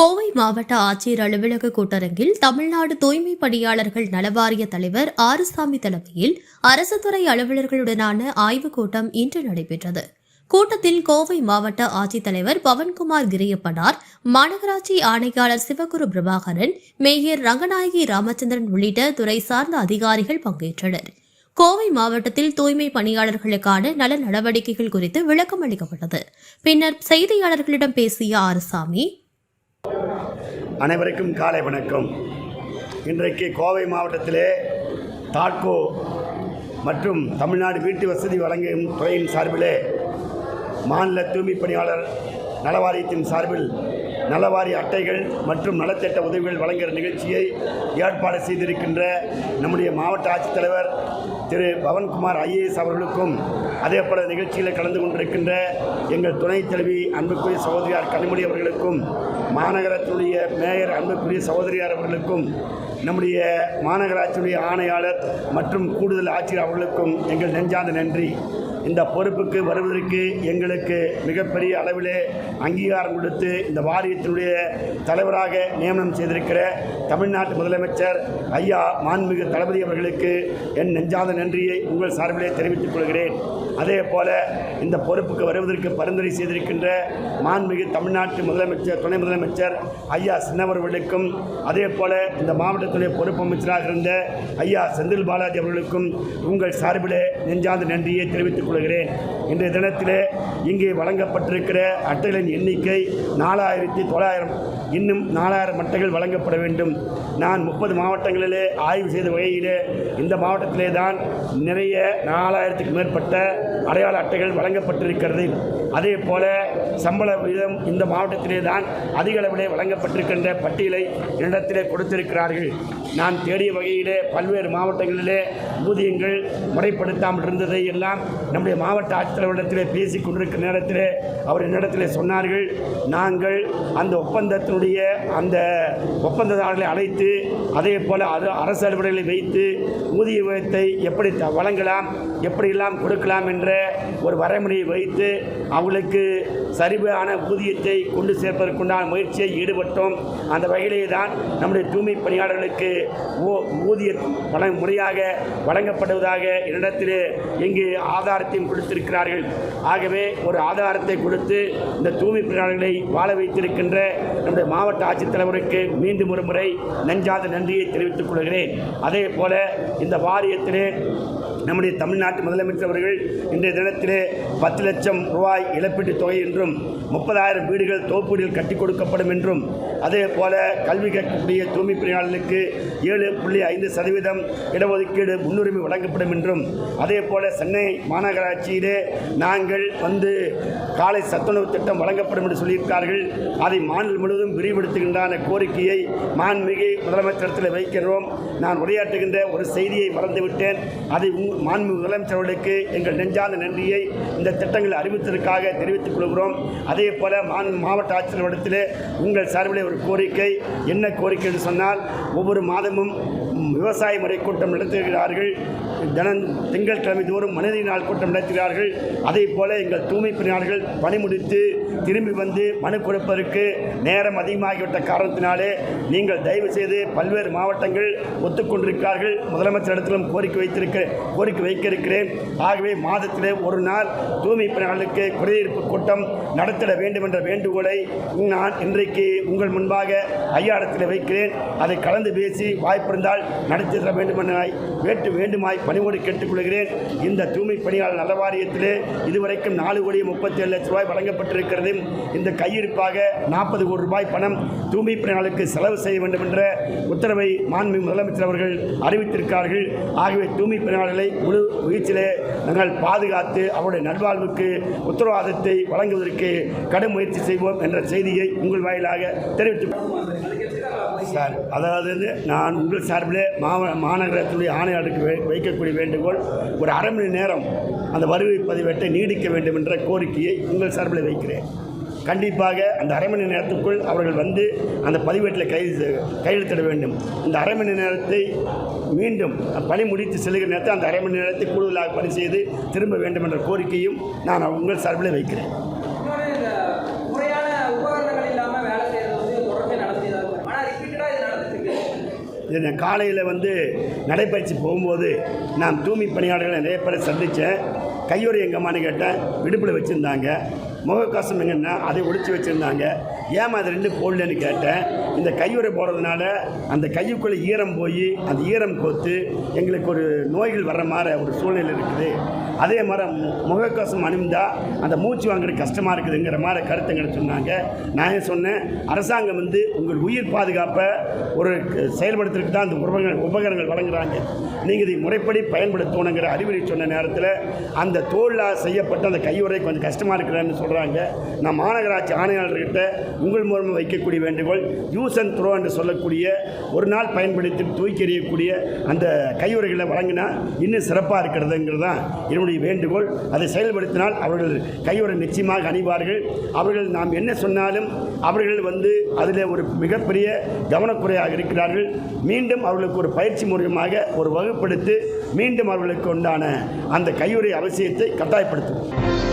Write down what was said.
கோவை மாவட்ட ஆட்சியர் அலுவலக கூட்டரங்கில் தமிழ்நாடு தூய்மை பணியாளர்கள் நலவாரிய தலைவர் ஆறுசாமி தலைமையில் அரசு துறை அலுவலர்களுடனான ஆய்வுக் கூட்டம் இன்று நடைபெற்றது. கூட்டத்தில் கோவை மாவட்ட ஆட்சித்தலைவர் பவன்குமார் கிரியப்பனார் மாநகராட்சி ஆணையாளர் சிவகுரு பிரபாகரன் மேயர் ரங்கநாயகி ராமச்சந்திரன் உள்ளிட்ட துறை சார்ந்த அதிகாரிகள் பங்கேற்றனர். கோவை மாவட்டத்தில் தூய்மை பணியாளர்களுக்கான நல நடவடிக்கைகள் குறித்து விளக்கம் அளிக்கப்பட்டது. பின்னர் செய்தியாளர்களிடம் பேசிய ஆறுசாமி அனைவருக்கும் காலை வணக்கம். இன்றைக்கு கோவை மாவட்டத்திலே தாட்கோ மற்றும் தமிழ்நாடு வீட்டு வசதி வழங்கும் துறையின் சார்பிலே மாநில தூய்மை பணியாளர் நலவாரியத்தின் சார்பில் நலவாரி அட்டைகள் மற்றும் நலத்திட்ட உதவிகள் வழங்குகிற நிகழ்ச்சியை ஏற்பாடு செய்திருக்கின்ற நம்முடைய மாவட்ட ஆட்சித்தலைவர் திரு பவன்குமார் ஐஏஎஸ் அவர்களுக்கும் அதே போல நிகழ்ச்சியில் கலந்து கொண்டிருக்கின்ற எங்கள் துணைத் தலைவி அன்புக்குரிய சகோதரியார் கனிமொழி அவர்களுக்கும் மாநகரத்தினுடைய மேயர் அன்புக்குரிய சகோதரியார் அவர்களுக்கும் நம்முடைய மாநகராட்சியுடைய ஆணையாளர் மற்றும் கூடுதல் ஆட்சியர் அவர்களுக்கும் எங்கள் நெஞ்சார்ந்த நன்றி. இந்த பொறுப்புக்கு வருவதற்கு எங்களுக்கு மிகப்பெரிய அளவிலே அங்கீகாரம் கொடுத்து இந்த வாரியத்தினுடைய தலைவராக நியமனம் செய்திருக்கிற தமிழ்நாட்டு முதலமைச்சர் ஐயா மாண்புமிகு தளபதி அவர்களுக்கு என் நெஞ்சாத நன்றியை உங்கள் சார்பிலே தெரிவித்துக் கொள்கிறேன். அதே போல இந்த பொறுப்புக்கு வருவதற்கு பரிந்துரை செய்திருக்கின்ற மாண்புமிகு தமிழ்நாட்டு முதலமைச்சர் துணை முதலமைச்சர் ஐயா சின்னவர்களுக்கும் அதே போல இந்த மாவட்டத்துடைய பொறுப்பு அமைச்சராக இருந்த ஐயா செந்தில் பாலாஜி அவர்களுக்கும் உங்கள் சார்பிலே நெஞ்சாந்த நன்றியை தெரிவித்துக் கொள்கிறேன். இன்றைய தினத்திலே இங்கே வழங்கப்பட்டிருக்கிற அட்டைகளின் எண்ணிக்கை நாலாயிரத்தி தொள்ளாயிரம். இன்னும் நாலாயிரம் அட்டைகள் வழங்கப்பட வேண்டும். நான் முப்பது மாவட்டங்களிலே ஆய்வு செய்த வகையிலே இந்த மாவட்டத்திலே தான் நிறைய நாலாயிரத்துக்கு மேற்பட்ட அடையாள அட்டைகள் வழங்கப்பட்டிருக்கிறது. அதே போல சம்பள விகிதம் இந்த மாவட்டத்திலே தான் அதிக அளவிலே வழங்கப்பட்டிருக்கின்ற பட்டியலை என்னிடத்திலே கொடுத்திருக்கிறார்கள். நான் தேடிய வகையிலே பல்வேறு மாவட்டங்களிலே ஊதியங்கள் முறைப்படுத்தாமல் இருந்ததை எல்லாம் நம்முடைய மாவட்ட ஆட்சித்தலைவரிடத்திலே பேசி கொண்டிருக்கிற நேரத்தில் அவர் என்னிடத்திலே சொன்னார்கள். நாங்கள் அந்த ஒப்பந்தத்தினுடைய அந்த ஒப்பந்ததாரர்களை அழைத்து அதே போல் அது அரசு அலுவலர்களை வைத்து ஊதிய விகிதத்தை எப்படி த- வழங்கலாம் எப்படியெல்லாம் கொடுக்கலாம் என்ற ஒரு வரைமுறையை வைத்து அவங்களுக்கு சரிவான ஊதியத்தை கொண்டு சேர்ப்பதற்குண்டான முயற்சியை ஈடுபட்டோம். அந்த வகையிலே தான் நம்முடைய தூய்மை பணியாளர்களுக்கு ஓ ஊதிய வழங்க முறையாக வழங்கப்படுவதாக என்னிடத்தில் இங்கு ஆதாரத்தையும் கொடுத்திருக்கிறார்கள். ஆகவே ஒரு ஆதாரத்தை கொடுத்து இந்த தூய்மை பணியாளர்களை வாழ வைத்திருக்கின்ற நம்முடைய மாவட்ட ஆட்சித்தலைவருக்கு மீண்டும் ஒரு முறை நெஞ்சாத நன்றியை தெரிவித்துக் கொள்கிறேன். அதே போல இந்த வாரியத்திலே நம்முடைய தமிழ்நாட்டு முதலமைச்சர் அவர்கள் இன்றைய தினத்திலே பத்து லட்சம் ரூபாய் இழப்பீட்டுத் தொகை என்றும் முப்பதாயிரம் வீடுகள் தோப்பூரில் கட்டிக் கொடுக்கப்படும் என்றும் அதே போல கல்வி கற்கக்கூடிய தூய்மை பணியாளர்களுக்கு ஏழு புள்ளி ஐந்து சதவீதம் இடஒதுக்கீடு முன்னுரிமை வழங்கப்படும் என்றும் அதே போல சென்னை மாநகராட்சியிலே நாங்கள் வந்து காலை சத்துணவு திட்டம் வழங்கப்படும் என்று சொல்லியிருக்கார்கள் அதை மாநிலம் முழுவதும் விரிவுபடுத்துகின்றான கோரிக்கையை மாண்புமிகு முதலமைச்சரத்தில் வைக்கிறோம் நான் உரையாற்றுகின்ற ஒரு செய்தியை மறந்துவிட்டேன். அதை உங்கள் மாண்பு முதலமைச்சர்களுக்கு எங்கள் நெஞ்சார்ந்த நன்றியை இந்த திட்டங்களை அறிவித்ததற்காக தெரிவித்துக் கொள்கிறோம். அதே போல மாவட்ட மாவட்ட ஆட்சியரிடத்திலே உங்கள் சார்பிலே ஒரு கோரிக்கை என்ன கோரிக்கை என்று சொன்னால் ஒவ்வொரு மாதமும் விவசாய முறை கூட்டம் நடத்துகிறார்கள். தினம் திங்கட்கிழமை தோறும் மனித நாள் கூட்டம் நடத்துகிறார்கள். அதே போல எங்கள் தூய்மை பணியாளர்கள் பணி முடித்து திரும்பி வந்து மனு கொடுப்பதற்கு நேரம் அதிகமாகிவிட்ட காரணத்தினாலே நீங்கள் தயவு செய்து பல்வேறு மாவட்டங்கள் ஒத்துக்கொண்டிருக்கிறார்கள். முதலமைச்சரிடத்திலும் கோரிக்கை வைத்திருக்க கோரிக்கை வைக்க இருக்கிறேன் ஆகவே மாதத்திலே ஒரு நாள் தூய்மை பணியாளர்களுக்கு குடியிருப்பு கூட்டம் நடத்திட வேண்டும் என்ற வேண்டுகோளை நான் இன்றைக்கு உங்கள் முன்பாக ஐயாடத்தில் வைக்கிறேன். அதை கலந்து பேசி வாய்ப்பிருந்தால் நடத்திட வேண்டும் வேட்டு வேண்டுமாய் பணிவோடு கேட்டுக்கொள்கிறேன். இந்த தூய்மை பணியாளர் நல வாரியத்திலே இதுவரைக்கும் நாலு கோடி முப்பத்தி ஏழு லட்சம் ரூபாய் வழங்கப்பட்டிருக்கிறது. இந்த கையிருப்பாக நாற்பது கோடி ரூபாய் பணம் தூய்மை பணியாளருக்கு செலவு செய்ய வேண்டும் என்ற உத்தரவை மாண்பு முதலமைச்சர் அவர்கள் அறிவித்திருக்கிறார்கள். ஆகவே தூய்மை பணியாளர்களை முழு முயற்சியிலே நாங்கள் பாதுகாத்து அவருடைய நல்வாழ்வுக்கு உத்தரவாதத்தை வழங்குவதற்கு கடும் முயற்சி செய்வோம் என்ற செய்தியை உங்கள் வாயிலாக தெரிவித்து சார் அதாவது நான் உங்கள் சார்பில் மாவ மாநகரத்துடைய ஆணையாளருக்கு வை- வைக்கக்கூடிய வேண்டுகோள் ஒரு அரை மணி நேரம் அந்த வருகை பதிவேட்டை நீடிக்க வேண்டும் என்ற கோரிக்கையை உங்கள் சார்பில் வைக்கிறேன். கண்டிப்பாக அந்த அரை மணி நேரத்துக்குள் அவர்கள் வந்து அந்த பதிவேட்டில் கை கையெழுத்திட வேண்டும். இந்த அரை மணி நேரத்தை மீண்டும் பணி முடித்து செல்கிற நேரத்தில் அந்த அரை மணி நேரத்தை கூடுதலாக பணி செய்து திரும்ப வேண்டும் என்ற கோரிக்கையும் நான் உங்கள் சார்பில் வைக்கிறேன் இன்னொரு இந்த முறையான உபகரணங்கள் இல்லாம வேலை செய்யறது வந்து தொடர்ந்து இது காலையில் வந்து நடைப்பயிற்சி போகும்போது நான் தூய்மை பணியாளர்களை நிறைய பேரை சந்தித்தேன் கையுறை எங்கம்மான்னு கேட்டேன். விடுப்பில் வச்சுருந்தாங்க. முகக்கவசம் எங்கன்னா அதை ஒழிச்சு வச்சுருந்தாங்க. ஏன் அது ரெண்டு போடலன்னு கேட்டேன். இந்த கையுறை போடுறதுனால அந்த கையுக்குள்ளே ஈரம் போய் அந்த ஈரம் கோத்து எங்களுக்கு ஒரு நோய்கள் வர்ற மாதிரி ஒரு சூழ்நிலை இருக்குது. அதே மாதிரி மு- முகக்கவசம் அணிந்தால் அந்த மூச்சு வாங்குறது கஷ்டமாக இருக்குதுங்கிற மாதிரி கருத்துங்களை சொன்னாங்க. நான் ஏன் சொன்னேன்? அரசாங்கம் வந்து உங்கள் உயிர் பாதுகாப்பை ஒரு செயல்படுத்துறதுக்கு தான் அந்த உபகரணங்கள் உபகரணங்கள் வழங்குறாங்க. நீங்கள் இதை முறைப்படி பயன்படுத்தணுங்கிற அறிவுரை சொன்ன நேரத்தில் அந்த தோலாக செய்யப்பட்ட அந்த கையுறை கொஞ்சம் கஷ்டமாக இருக்கிறேன்னு சொல்கிறாங்க நான் மாநகராட்சி ஆணையாளர்கிட்ட உங்கள் மூலமாக வைக்கக்கூடிய வேண்டுகோள் யூஸ் அண்ட் த்ரோ என்று சொல்லக்கூடிய ஒரு நாள் பயன்படுத்தி தூக்கி எறியக்கூடிய அந்த கையுறைகளை வழங்கினா இன்னும் சிறப்பாக இருக்கிறதுங்கிறது தான் என்னுடைய வேண்டுகோள். அதை செயல்படுத்தினால் அவர்கள் கையுறை நிச்சயமாக அணிவார்கள். அவர்கள் நாம் என்ன சொன்னாலும் அவர்கள் வந்து அதில் ஒரு மிகப்பெரிய கவனக்குறையாக இருக்கிறார்கள். மீண்டும் அவர்களுக்கு ஒரு பயிற்சி மூலியமாக ஒரு வகுப்படுத்தி மீண்டும் அவர்களுக்கு உண்டான அந்த கையுறை அவசியத்தை கட்டாயப்படுத்தும்